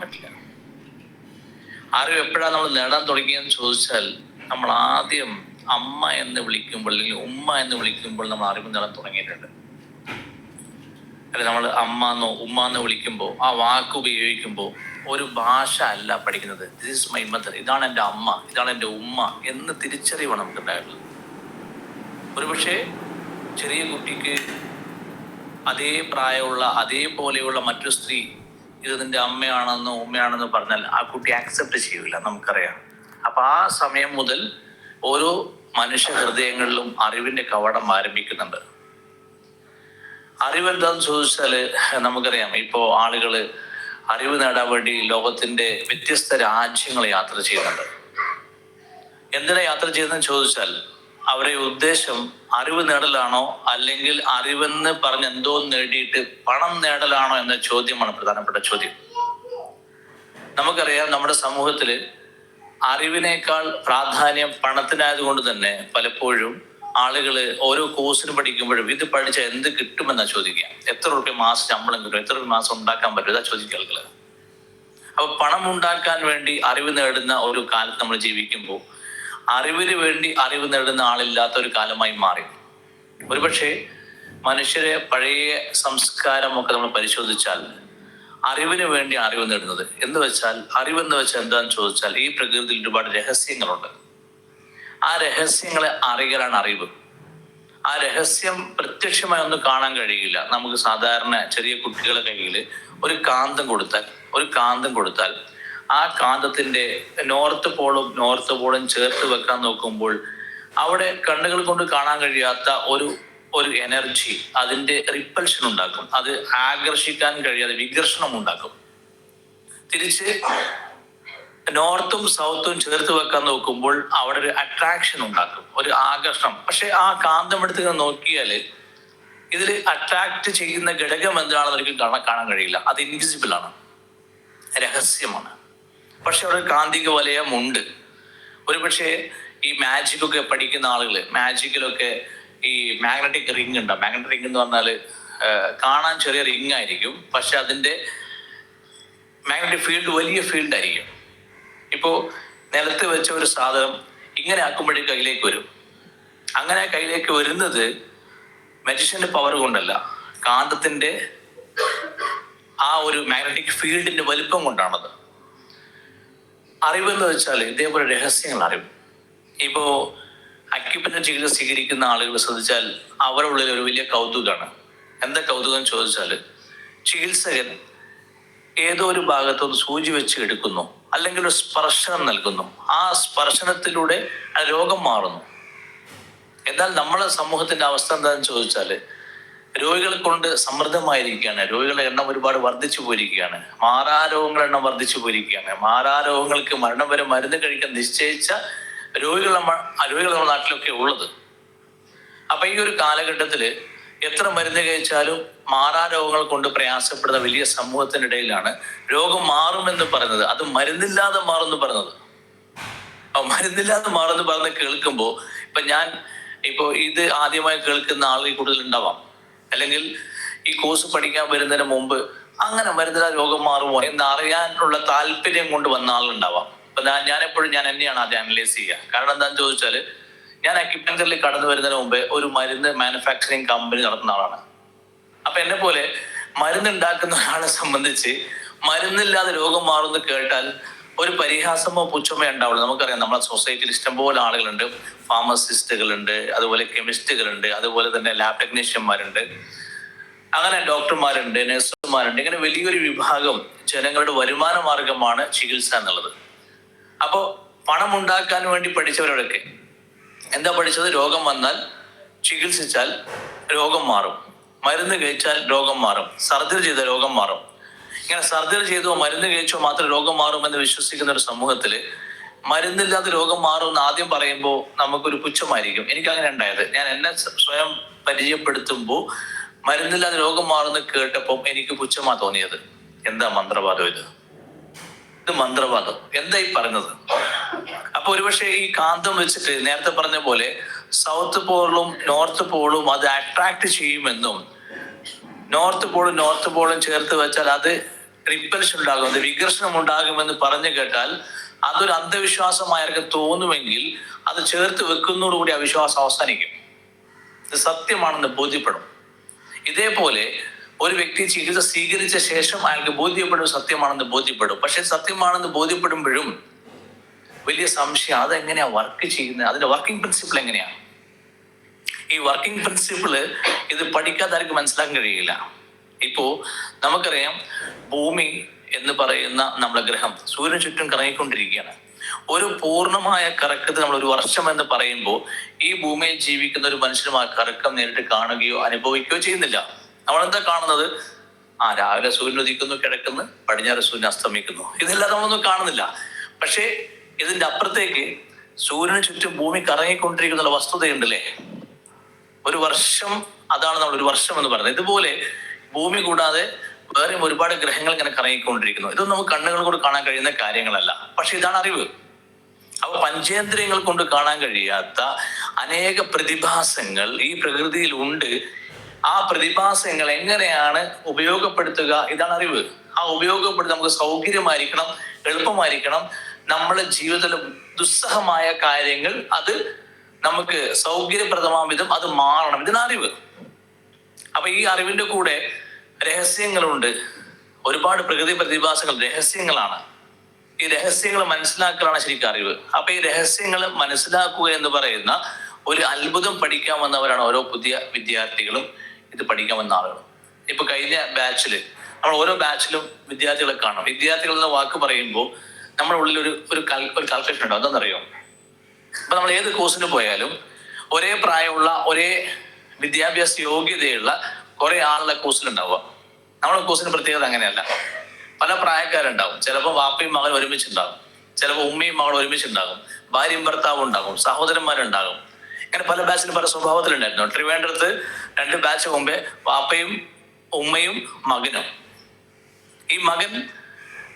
പറ്റില്ല. അറിവ് എപ്പോഴാണ് നമ്മൾ നേടാൻ തുടങ്ങിയെന്ന് ചോദിച്ചാൽ നമ്മൾ ആദ്യം അമ്മ എന്ന് വിളിക്കുമ്പോൾ അല്ലെങ്കിൽ ഉമ്മ എന്ന് വിളിക്കുമ്പോൾ നമ്മൾ അറിവ് നേടാൻ തുടങ്ങിയിട്ടുണ്ട്. അല്ലെ നമ്മൾ അമ്മ എന്നോ ഉമ്മ എന്ന് വിളിക്കുമ്പോൾ ആ വാക്ക് ഉപയോഗിക്കുമ്പോൾ ഒരു ഭാഷ അല്ല പഠിക്കുന്നത്. ദിസ് മൈ മദർ ഇതാണ് എന്റെ അമ്മ. ഇതാണ് എന്റെ ഉമ്മ എന്ന് തിരിച്ചറിവാണ് നമുക്ക് ഉണ്ടായിട്ടുള്ളത്. ഒരുപക്ഷെ ചെറിയ കുട്ടിക്ക് അതേ പ്രായമുള്ള അതേപോലെയുള്ള മറ്റൊരു സ്ത്രീ ഇത് നിന്റെ അമ്മയാണെന്നോ ഉമ്മയാണെന്നോ പറഞ്ഞാൽ ആ കുട്ടി ആക്സെപ്റ്റ് ചെയ്യൂല നമുക്കറിയാം. അപ്പൊ ആ സമയം മുതൽ ഓരോ മനുഷ്യ ഹൃദയങ്ങളിലും അറിവിന്റെ കവടം ആരംഭിക്കുന്നുണ്ട്. അറിവ് എന്താന്ന് ചോദിച്ചാൽ നമുക്കറിയാം ഇപ്പോ ആളുകൾ അറിവ് നേടാൻ വേണ്ടി ലോകത്തിന്റെ വ്യത്യസ്ത രാജ്യങ്ങൾ യാത്ര ചെയ്യുന്നുണ്ട്. എന്തിനാ യാത്ര ചെയ്യുന്നതെന്ന് ചോദിച്ചാൽ അവരുടെ ഉദ്ദേശം അറിവ് നേടലാണോ? അല്ലെങ്കിൽ അറിവെന്ന് പറഞ്ഞ് എന്തോ നേടിയിട്ട് പണം നേടലാണോ എന്ന ചോദ്യമാണ് പ്രധാനപ്പെട്ട ചോദ്യം. നമുക്കറിയാം നമ്മുടെ സമൂഹത്തിൽ അറിവിനേക്കാൾ പ്രാധാന്യം പണത്തിനായതുകൊണ്ട് തന്നെ പലപ്പോഴും ആളുകൾ ഓരോ കോഴ്സിന് പഠിക്കുമ്പോഴും ഇത് പഠിച്ച എന്ത് കിട്ടുമെന്നാ ചോദിക്കുക. എത്ര റുപ്യ മാസം ശമ്പളം കിട്ടും? എത്ര രൂപ മാസം ഉണ്ടാക്കാൻ പറ്റും? ഇതാ ചോദിക്കുക ആളുകൾ അപ്പൊ പണം ഉണ്ടാക്കാൻ വേണ്ടി അറിവ് നേടുന്ന ഒരു കാലത്ത് നമ്മൾ ജീവിക്കുമ്പോൾ അറിവിന് വേണ്ടി അറിവ് നേടുന്ന ആളില്ലാത്ത ഒരു കാലമായി മാറി. ഒരുപക്ഷെ മനുഷ്യരെ പഴയ സംസ്കാരമൊക്കെ നമ്മൾ പരിശോധിച്ചാൽ അറിവിന് വേണ്ടി അറിവ് നേടുന്നത് എന്ന് വെച്ചാൽ അറിവെന്ന് വെച്ചാൽ എന്താന്ന് ചോദിച്ചാൽ ഈ പ്രകൃതിയിൽ ഒരുപാട് രഹസ്യങ്ങളുണ്ട്. ആ രഹസ്യങ്ങളെ അറിയലാണ് അറിവ്. ആ രഹസ്യം പ്രത്യക്ഷമായി ഒന്നും കാണാൻ കഴിയില്ല. നമുക്ക് സാധാരണ ചെറിയ കുട്ടികളുടെ കയ്യിൽ ഒരു കാന്തം കൊടുത്താൽ ഒരു കാന്തം കൊടുത്താൽ ആ കാന്തത്തിന്റെ നോർത്ത് പോളും നോർത്ത് പോളും ചേർത്ത് വെക്കാൻ നോക്കുമ്പോൾ അവിടെ കണ്ണുകൾ കൊണ്ട് കാണാൻ കഴിയാത്ത ഒരു ഒരു എനർജി അതിന്റെ റിപ്പൽഷൻ ഉണ്ടാക്കും. അത് ആകർഷിക്കാൻ കഴിയാതെ വികർഷണം ഉണ്ടാക്കും. തിരിച്ച് നോർത്തും സൗത്തും ചേർത്ത് വെക്കാൻ നോക്കുമ്പോൾ അവിടെ ഒരു അട്രാക്ഷൻ ഉണ്ടാക്കും ഒരു ആകർഷണം. പക്ഷെ ആ കാന്തം എടുത്ത് നോക്കിയാൽ ഇതിൽ അട്രാക്ട് ചെയ്യുന്ന ഘടകം എന്താണെന്ന് ഒരിക്കലും കാണാൻ കഴിയില്ല. അത് ഇൻവിസിബിൾ ആണ്. രഹസ്യമാണ്. പക്ഷെ അവിടെ കാന്തിക വലയമുണ്ട്. ഒരുപക്ഷെ ഈ മാജിക് ഒക്കെ പഠിക്കുന്ന ആളുകൾ മാജിക്കിലൊക്കെ ഈ മാഗ്നറ്റിക് റിംഗ് ഉണ്ട്? മാഗ്നറ്റിക് റിംഗ് എന്ന് പറഞ്ഞാൽ കാണാൻ ചെറിയ റിംഗ് ആയിരിക്കും. പക്ഷെ അതിന്റെ മാഗ്നറ്റിക് ഫീൽഡ് വലിയ ഫീൽഡ് ആയിരിക്കും. ഇപ്പോ നിലത്ത് വെച്ച ഒരു സാധനം ഇങ്ങനെ ആക്കുമ്പോഴേക്കും കയ്യിലേക്ക് വരും. അങ്ങനെ കയ്യിലേക്ക് വരുന്നത് മെജിഷ്യന്റെ പവർ കൊണ്ടല്ല കാന്തത്തിന്റെ ആ ഒരു മാഗ്നറ്റിക് ഫീൽഡിന്റെ വലിപ്പം കൊണ്ടാണത്. അറിവെന്ന് വെച്ചാൽ ഇതേപോലെ രഹസ്യങ്ങൾ അറിവ്. ഇപ്പോ അക്യുപഞ്ചർ ചികിത്സ സ്വീകരിക്കുന്ന ആളുകൾ ശ്രദ്ധിച്ചാൽ അവരുടെ ഉള്ളിൽ ഒരു വലിയ കൗതുകമാണ് എന്താ കൗതുകം ചോദിച്ചാൽ ചികിത്സകൻ ഏതോ ഒരു ഭാഗത്തൊന്ന് സൂചി വെച്ച് എടുക്കുന്നു അല്ലെങ്കിൽ ഒരു സ്പർശനം നൽകുന്നു. ആ സ്പർശനത്തിലൂടെ രോഗം മാറുന്നു. എന്നാൽ നമ്മളെ സമൂഹത്തിന്റെ അവസ്ഥ എന്താണെന്ന് ചോദിച്ചാൽ രോഗികളെ കൊണ്ട് സമൃദ്ധമായിരിക്കുകയാണ്. രോഗികളുടെ എണ്ണം ഒരുപാട് വർദ്ധിച്ചു പോയിരിക്കുകയാണ്. മാറാരോഗങ്ങളുടെ എണ്ണം വർദ്ധിച്ചു പോയിരിക്കുകയാണ്. മാറാരോഗങ്ങൾക്ക് മരണം വരെ മരുന്ന് കഴിക്കാൻ നിശ്ചയിച്ച രോഗികൾ നമ്മൾ രോഗികൾ നമ്മുടെ നാട്ടിലൊക്കെ ഉള്ളത്. അപ്പൊ ഈ ഒരു കാലഘട്ടത്തിൽ എത്ര മരുന്ന് കഴിച്ചാലും മാറാരോഗങ്ങൾ കൊണ്ട് പ്രയാസപ്പെടുന്ന വലിയ സമൂഹത്തിനിടയിലാണ് രോഗം മാറുമെന്ന് പറയുന്നത്. അത് മരുന്നില്ലാതെ മാറുമെന്ന് പറയുന്നത്. മരുന്നില്ലാതെ മാറുമെന്ന് പറഞ്ഞ് കേൾക്കുമ്പോൾ ഇപ്പൊ ഞാൻ ഇപ്പൊ ഇത് ആദ്യമായി കേൾക്കുന്ന ആളുകൾ കൂടുതൽ ഉണ്ടാവാം. അല്ലെങ്കിൽ ഈ കോഴ്സ് പഠിക്കാൻ വരുന്നതിന് മുമ്പ് അങ്ങനെ വരുന്ന രോഗം മാറുമോ എന്ന് അറിയാനുള്ള താല്പര്യം കൊണ്ട് വന്ന ആളുണ്ടാവാം. അപ്പൊ ഞാൻ ഞാൻ എപ്പോഴും ഞാൻ എന്നെയാണ് അത് അനലൈസ് ചെയ്യുക. കാരണം എന്താണെന്ന് ചോദിച്ചാൽ ഞാൻ അക്യുപഞ്ചറിൽ കടന്നു വരുന്നതിന് മുമ്പ് ഒരു മരുന്ന് മാനുഫാക്ചറിങ് കമ്പനി നടത്തുന്ന ആളാണ്. അപ്പൊ എന്നെ പോലെ മരുന്ന് ഉണ്ടാക്കുന്ന ഒരാളെ സംബന്ധിച്ച് മരുന്നില്ലാതെ രോഗം മാറുമെന്ന് കേട്ടാൽ ഒരു പരിഹാസമോ പുച്ഛമോ ഉണ്ടാവുള്ളൂ നമുക്കറിയാം നമ്മുടെ സൊസൈറ്റിയിൽ ഇഷ്ടംപോലെ ആളുകളുണ്ട്. ഫാർമസിസ്റ്റുകളുണ്ട് അതുപോലെ കെമിസ്റ്റുകളുണ്ട് അതുപോലെ തന്നെ ലാബ് ടെക്നീഷ്യന്മാരുണ്ട് അങ്ങനെ ഡോക്ടർമാരുണ്ട് നഴ്സുമാരുണ്ട് ഇങ്ങനെ വലിയൊരു വിഭാഗം ജനങ്ങളുടെ വരുമാന മാർഗമാണ് ചികിത്സ എന്നുള്ളത്. അപ്പോ പണം ഉണ്ടാക്കാൻ വേണ്ടി പഠിച്ചവരോടൊക്കെ എന്താ പഠിച്ചത്? രോഗം വന്നാൽ ചികിത്സിച്ചാൽ രോഗം മാറും. മരുന്ന് കഴിച്ചാൽ രോഗം മാറും. സർജറി ചെയ്ത രോഗം മാറും. ഇങ്ങനെ സർജറി ചെയ്തോ മരുന്ന് കഴിച്ചോ മാത്രം രോഗം മാറുമെന്ന് വിശ്വസിക്കുന്ന ഒരു സമൂഹത്തിൽ മരുന്നില്ലാതെ രോഗം മാറുമെന്ന് ആദ്യം പറയുമ്പോൾ നമുക്കൊരു പുച്ഛമായിരിക്കും. എനിക്ക് അങ്ങനെ ഉണ്ടായത്. ഞാൻ എന്നെ സ്വയം പരിചയപ്പെടുത്തുമ്പോൾ മരുന്നില്ലാതെ രോഗം മാറുമെന്ന് കേട്ടപ്പോൾ എനിക്ക് പുച്ഛമാ തോന്നിയത്. എന്താ മന്ത്രവാദം ഇത്? ഇത് മന്ത്രവാദം. എന്താ ഈ പറഞ്ഞത്? അപ്പൊ ഒരുപക്ഷെ ഈ കാന്തം വെച്ചിട്ട് നേരത്തെ പറഞ്ഞ പോലെ സൗത്ത് പോളും നോർത്ത് പോളും അത് അട്രാക്ട് ചെയ്യുമെന്നും നോർത്ത് പോളും നോർത്ത് പോളും ചേർത്ത് വെച്ചാൽ അത് റിപ്പൽഷൻ ഉണ്ടാകുമെന്ന് വികർഷണം ഉണ്ടാകുമെന്ന് പറഞ്ഞു കേട്ടാൽ അതൊരു അന്ധവിശ്വാസമായിരിക്കും തോന്നുമെങ്കിൽ അത് ചേർത്ത് വെക്കുന്നതോടുകൂടി ആ വിശ്വാസം അവസാനിക്കും. ഇത് സത്യമാണെന്ന് ബോധ്യപ്പെടും. ഇതേപോലെ ഒരു വ്യക്തി ചികിത്സ സ്വീകരിച്ച ശേഷം അയാൾക്ക് ബോധ്യപ്പെടും സത്യമാണെന്ന് ബോധ്യപ്പെടും. പക്ഷെ സത്യമാണെന്ന് ബോധ്യപ്പെടുമ്പോഴും വലിയ സംശയം അതെങ്ങനെയാ വർക്ക് ചെയ്യുന്നത്? അതിന്റെ വർക്കിംഗ് പ്രിൻസിപ്പിൾ എങ്ങനെയാണ്? ഈ വർക്കിംഗ് പ്രിൻസിപ്പിൾ ഇത് പഠിക്കാതെ ആർക്കും മനസ്സിലാക്കാൻ കഴിയില്ല. ഇപ്പോ നമുക്കറിയാം ഭൂമി എന്ന് പറയുന്ന നമ്മുടെ ഗ്രഹം സൂര്യന് ചുറ്റും കറങ്ങിക്കൊണ്ടിരിക്കുകയാണ്. ഒരു പൂർണമായ കറക്കത്തെ നമ്മൾ ഒരു വർഷം എന്ന് പറയുമ്പോൾ ഈ ഭൂമിയിൽ ജീവിക്കുന്ന ഒരു മനുഷ്യനും ആ കറക്കം നേരിട്ട് കാണുകയോ അനുഭവിക്കുകയോ ചെയ്യുന്നില്ല. നമ്മൾ എന്താ കാണുന്നത്? ആ രാവിലെ സൂര്യൻ ഉദിക്കുന്നു കിഴക്കുന്നു പടിഞ്ഞാറ് സൂര്യൻ അസ്തമിക്കുന്നു. ഇതെല്ലാം നമ്മളൊന്നും കാണുന്നില്ല. പക്ഷേ ഇതിന്റെ അപ്പുറത്തേക്ക് സൂര്യന് ചുറ്റും ഭൂമി കറങ്ങിക്കൊണ്ടിരിക്കുന്ന വസ്തുതയുണ്ടല്ലേ? ഒരു വർഷം അതാണ് നമ്മൾ ഒരു വർഷം എന്ന് പറയുന്നത്. ഇതുപോലെ ഭൂമി കൂടാതെ വേറെ ഒരുപാട് ഗ്രഹങ്ങൾ ഇങ്ങനെ കറങ്ങിക്കൊണ്ടിരിക്കുന്നു. ഇതൊന്നും നമുക്ക് കണ്ണുകൾ കൊണ്ട് കാണാൻ കഴിയുന്ന കാര്യങ്ങളല്ല. പക്ഷെ ഇതാണ് അറിവ്. അപ്പൊ പഞ്ചേന്ദ്രിയങ്ങൾ കൊണ്ട് കാണാൻ കഴിയാത്ത അനേക പ്രതിഭാസങ്ങൾ ഈ പ്രകൃതിയിൽ ഉണ്ട്. ആ പ്രതിഭാസങ്ങൾ എങ്ങനെയാണ് ഉപയോഗപ്പെടുത്തുക? ഇതാണ് അറിവ്. ആ ഉപയോഗപ്പെടുത്തി നമുക്ക് സൗകര്യമായിരിക്കണം എളുപ്പമായിരിക്കണം. നമ്മുടെ ജീവിതത്തിലെ ദുസ്സഹമായ കാര്യങ്ങൾ അത് നമുക്ക് സൗകര്യപ്രദമാം വിധം അത് മാറണം. ഇതിന് അറിവ് അപ്പൊ ഈ അറിവിന്റെ കൂടെ രഹസ്യങ്ങളുണ്ട്. ഒരുപാട് പ്രകൃതി പ്രതിഭാസങ്ങൾ രഹസ്യങ്ങളാണ്. ഈ രഹസ്യങ്ങൾ മനസ്സിലാക്കലാണ് ശരിക്കും അറിവ്. അപ്പൊ ഈ രഹസ്യങ്ങൾ മനസ്സിലാക്കുക എന്ന് പറയുന്ന ഒരു അത്ഭുതം പഠിക്കാൻ വന്നവരാണ് ഓരോ പുതിയ വിദ്യാർത്ഥികളും ഇത് പഠിക്കാൻ വന്ന ആളുകൾ ഇപ്പൊ കഴിഞ്ഞ ബാച്ചിൽ നമ്മൾ ഓരോ ബാച്ചിലും വിദ്യാർത്ഥികളെ കാണാം. വിദ്യാർത്ഥികൾ എന്ന വാക്ക് പറയുമ്പോൾ നമ്മുടെ ഉള്ളിൽ ഒരു ഒരു കൽ ഒരു കാൽക്കുലേഷൻ ഉണ്ടാവും എന്താണെന്നറിയോ അപ്പൊ നമ്മൾ ഏത് കോഴ്സിന് പോയാലും ഒരേ പ്രായമുള്ള ഒരേ വിദ്യാഭ്യാസ യോഗ്യതയുള്ള കുറെ ആളുടെ കോഴ്സിലുണ്ടാവുക നമ്മുടെ കോഴ്സിന് പ്രത്യേകത അങ്ങനെയല്ല. പല പ്രായക്കാരുണ്ടാവും. ചിലപ്പോൾ വാപ്പയും മകൻ ഒരുമിച്ചുണ്ടാകും ചിലപ്പോൾ ഉമ്മയും മകളും ഒരുമിച്ചുണ്ടാകും ഭാര്യയും ഭർത്താവും ഉണ്ടാകും. സഹോദരന്മാരുണ്ടാകും. ഇങ്ങനെ പല ബാച്ചിന് പല സ്വഭാവത്തിലുണ്ടായിരുന്നു. ട്രിവാൻഡ്രത്ത് രണ്ട് ബാച്ച് മുമ്പേ വാപ്പയും ഉമ്മയും മകനും. ഈ മകൻ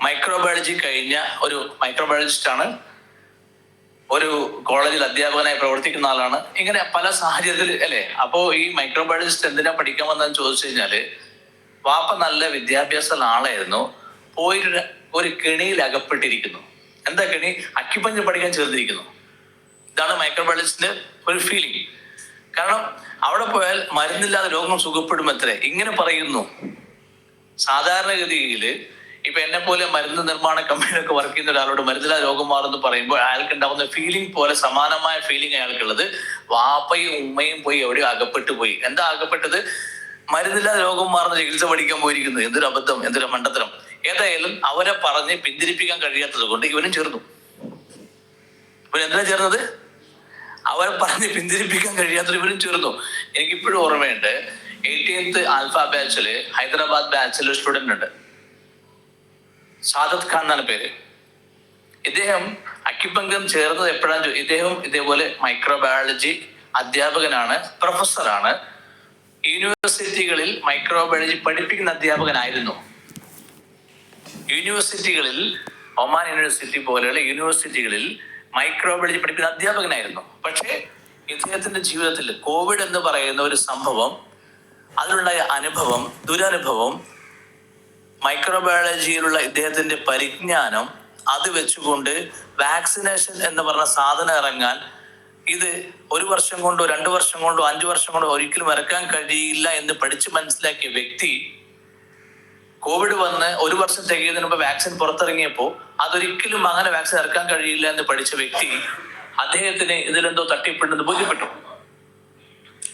മൈക്രോബയോളജി കഴിഞ്ഞ ഒരു മൈക്രോബയോളജിസ്റ്റ് ആണ്. ഒരു കോളേജിൽ അധ്യാപകനായി പ്രവർത്തിക്കുന്ന ആളാണ്. ഇങ്ങനെ പല സാഹചര്യത്തിൽ അല്ലെ? അപ്പോ ഈ മൈക്രോബയോളജിസ്റ്റ് എന്തിനാ പഠിക്കാൻ വന്നതെന്ന് ചോദിച്ചു കഴിഞ്ഞാൽ വാപ്പ നല്ല വിദ്യാഭ്യാസമുള്ള ആളായിരുന്നു പോയിട്ട് ഒരു കെണിയിൽ അകപ്പെട്ടിരിക്കുന്നു. എന്താ കെണി? അക്കിപ്പഞ്ച് പഠിക്കാൻ ചേർന്നിരിക്കുന്നു. ഇതാണ് മൈക്രോബയോളജിസ്റ്റിന്റെ ഒരു ഫീലിംഗ് കാരണം അവിടെ പോയാൽ മരുന്നില്ലാതെ രോഗം സുഖപ്പെടും എത്രേ ഇങ്ങനെ പറയുന്നു. സാധാരണഗതിയിൽ ഇപ്പൊ എന്നെ പോലെ മരുന്ന് നിർമ്മാണ കമ്പനിയിലൊക്കെ വർക്ക് ചെയ്യുന്ന ഒരാളോട് മരുന്നില്ല രോഗം മാറുമെന്ന് പറയുമ്പോൾ അയാൾക്ക് ഉണ്ടാവുന്ന ഫീലിംഗ് പോലെ സമാനമായ ഫീലിംഗ് അയാൾക്കുള്ളത്. വാപ്പയും ഉമ്മയും പോയി എവിടെയോ അകപ്പെട്ടു പോയി. എന്താ അകപ്പെട്ടത്? മരുന്നില്ലാതെ രോഗം മാറുന്ന ചികിത്സ പഠിക്കാൻ പോയിരിക്കുന്നു. എന്തൊരു അബദ്ധം എന്തൊരു മണ്ടത്തരം. ഏതായാലും അവരെ പറഞ്ഞ് പിന്തിരിപ്പിക്കാൻ കഴിയാത്തത് കൊണ്ട് ഇവനും ചേർന്നു. ഇവൻ എന്തിനാ ചേർന്നത്? അവരെ പറഞ്ഞ് പിന്തിരിപ്പിക്കാൻ കഴിയാത്തത് ഇവനും ചേർന്നു. എനിക്കിപ്പോഴും ഓർമ്മയുണ്ട്. എയ്റ്റീൻത്ത് ആൽഫ ബാച്ചിൽ ഹൈദരാബാദ് ബാച്ചിലെ സ്റ്റുഡന്റ് ഉണ്ട്. സാദത്ത് ഖാൻ എന്നാണ് പേര്. ഇദ്ദേഹം അക്യുപങ്കം ചേർന്നത് എപ്പോഴാണ് ഇദ്ദേഹം ഇതേപോലെ മൈക്രോബയോളജി അധ്യാപകനാണ് പ്രൊഫസറാണ് യൂണിവേഴ്സിറ്റികളിൽ മൈക്രോബയോളജി പഠിപ്പിക്കുന്ന അധ്യാപകനായിരുന്നു. യൂണിവേഴ്സിറ്റികളിൽ ഒമാൻ യൂണിവേഴ്സിറ്റി പോലെയുള്ള യൂണിവേഴ്സിറ്റികളിൽ മൈക്രോബയോളജി പഠിപ്പിക്കുന്ന അധ്യാപകനായിരുന്നു. പക്ഷേ ഇദ്ദേഹത്തിന്റെ ജീവിതത്തിൽ കോവിഡ് എന്ന് പറയുന്ന ഒരു സംഭവം അതിലുണ്ടായ അനുഭവം ദുരനുഭവം മൈക്രോബയോളജിയിലുള്ള ഇദ്ദേഹത്തിന്റെ പരിജ്ഞാനം അത് വെച്ചുകൊണ്ട് വാക്സിനേഷൻ എന്ന് പറഞ്ഞ സാധനം ഇറങ്ങാൻ ഇത് ഒരു വർഷം കൊണ്ടോ രണ്ട് വർഷം കൊണ്ടോ അഞ്ചു വർഷം കൊണ്ടോ ഒരിക്കലും ഇറക്കാൻ കഴിയില്ല എന്ന് പഠിച്ച് മനസ്സിലാക്കിയ വ്യക്തി കോവിഡ് വന്ന് ഒരു വർഷം തികയുന്നതിന് മുമ്പ് വാക്സിൻ പുറത്തിറങ്ങിയപ്പോൾ അതൊരിക്കലും അങ്ങനെ വാക്സിൻ ഇറക്കാൻ കഴിയില്ല എന്ന് പഠിച്ച വ്യക്തി അദ്ദേഹത്തിന് ഇതിലെന്തോ തട്ടിപ്പുണ്ടെന്ന് ബോധ്യപ്പെട്ടു.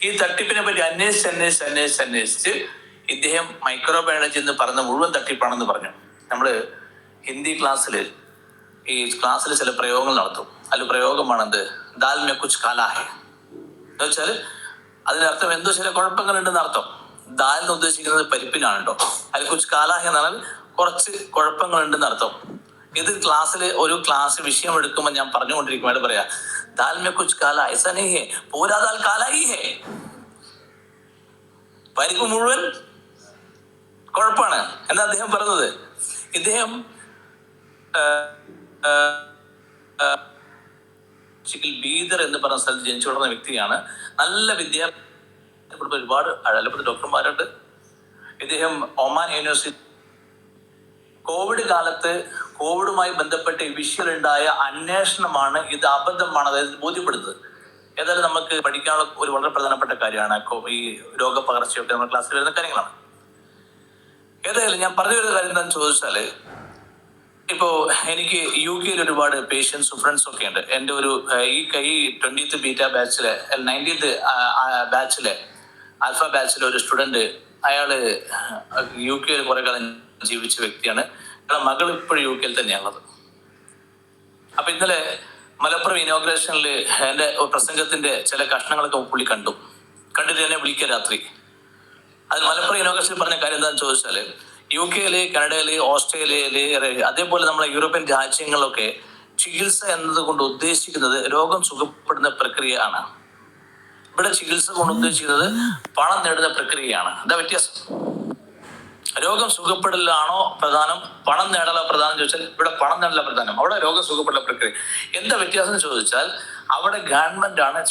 ഈ തട്ടിപ്പിനെ പറ്റി അന്വേഷിച്ച് അന്വേഷിച്ച് അന്വേഷിച്ച് അന്വേഷിച്ച് ഇദ്ദേഹം മൈക്രോ ബയോളജി എന്ന് പറഞ്ഞ മുഴുവൻ തട്ടിപ്പാണെന്ന് പറഞ്ഞു. നമ്മൾ ഹിന്ദി ക്ലാസ്സിൽ ഈ ക്ലാസ്സിൽ ചില പ്രയോഗങ്ങൾ നടത്തും. അതിൽ പ്രയോഗമാണെന്ത്? ദാൽ മെ കുച്ച് കാലാഹെ. എന്ന് വെച്ചാൽ അതിനർത്ഥം എന്തോ ചില കുഴപ്പങ്ങളുണ്ടെന്ന് അർത്ഥം. ദാൽ എന്ന് ഉദ്ദേശിക്കുന്നത് പരിപ്പിനാണ് കേട്ടോ അതിൽ കുച്ച് കാലാഹെ എന്ന് പറഞ്ഞാൽ കുറച്ച് കുഴപ്പങ്ങളുണ്ടെന്ന് അർത്ഥം. ഇത് ക്ലാസ്സിൽ ഒരു ക്ലാസ് വിഷയം എടുക്കുമ്പോൾ ഞാൻ പറഞ്ഞുകൊണ്ടിരിക്കുമ്പോൾ പറയാ ദാൽ മെ കുച്ച് കാല ഐസ പൂരാ ദാൽ കാലായി ഹേ പരിപ്പ് മുഴുവൻ കുഴപ്പമാണ് എന്നാ അദ്ദേഹം പറഞ്ഞത്? ഇദ്ദേഹം ബീദർ എന്ന് പറഞ്ഞ സ്ഥലത്ത് ജനിച്ചു വളർന്ന വ്യക്തിയാണ്. നല്ല വിദ്യാഭ്യാസം ഒരുപാട് അഴലപ്പെട്ട ഡോക്ടർമാരുണ്ട്. ഇദ്ദേഹം ഒമാൻ യൂണിവേഴ്സിറ്റി കോവിഡ് കാലത്ത് കോവിഡുമായി ബന്ധപ്പെട്ട് വിഷയിലുണ്ടായ അന്വേഷണമാണ് ഇത് അബദ്ധമാണ് അതായത് ബോധ്യപ്പെടുന്നത്. ഏതായാലും നമുക്ക് പഠിക്കാനുള്ള ഒരു വളരെ പ്രധാനപ്പെട്ട കാര്യമാണ്. ഈ രോഗപകർച്ചയൊക്കെ നമ്മുടെ ക്ലാസ്സിൽ വരുന്ന കാര്യങ്ങളാണ്. ഏതായാലും ഞാൻ പറഞ്ഞു വരുന്ന കാര്യം എന്താണെന്ന് ചോദിച്ചാൽ ഇപ്പോ എനിക്ക് യു കെയിൽ ഒരുപാട് പേഷ്യൻസും ഫ്രണ്ട്സും ഒക്കെ ഉണ്ട്. എന്റെ ഒരു ഈ കൈ ട്വന്റീത്ത് ബീറ്റ ബാച്ചിലെ നയന്റീത്ത് ബാച്ചിലെ ആൽഫ ബാച്ചിലെ ഒരു സ്റ്റുഡന്റ് അയാൾ യു കെയിൽ കുറെ കാലം ജീവിച്ച വ്യക്തിയാണ്. അയാളെ മകൾ ഇപ്പോഴും യു കെയിൽ തന്നെയാണുള്ളത്. അപ്പൊ ഇന്നലെ മലപ്പുറം ഇനോഗ്രേഷനിൽ എന്റെ പ്രസംഗത്തിന്റെ ചില കഷ്ണങ്ങളൊക്കെ പുള്ളി കണ്ടു. കണ്ടിട്ട് എന്നെ വിളിക്കുക രാത്രി. അത് മലപ്പുറം യൂണിവേഴ്സിറ്റി പറഞ്ഞ കാര്യം എന്താണെന്ന് ചോദിച്ചാൽ യു കെയിൽ കാനഡയിൽ ഓസ്ട്രേലിയയിൽ അതേപോലെ നമ്മളെ യൂറോപ്യൻ രാജ്യങ്ങളിലൊക്കെ ചികിത്സ എന്നതുകൊണ്ട് ഉദ്ദേശിക്കുന്നത് രോഗം സുഖപ്പെടുന്ന പ്രക്രിയയാണ്. ഇവിടെ ചികിത്സ കൊണ്ട് ഉദ്ദേശിക്കുന്നത് പണം നേടുന്ന പ്രക്രിയയാണ്. എന്താ വ്യത്യാസം? രോഗം സുഖപ്പെടലാണോ പ്രധാനം? പണം നേടല പ്രധാനം ചോദിച്ചാൽ ഇവിടെ പണം നേടല പ്രധാനം? അവിടെ രോഗം സുഖപ്പെടല പ്രക്രിയ. എന്താ വ്യത്യാസം ചോദിച്ചാൽ അവിടെ ഗവൺമെന്റ് ആണ്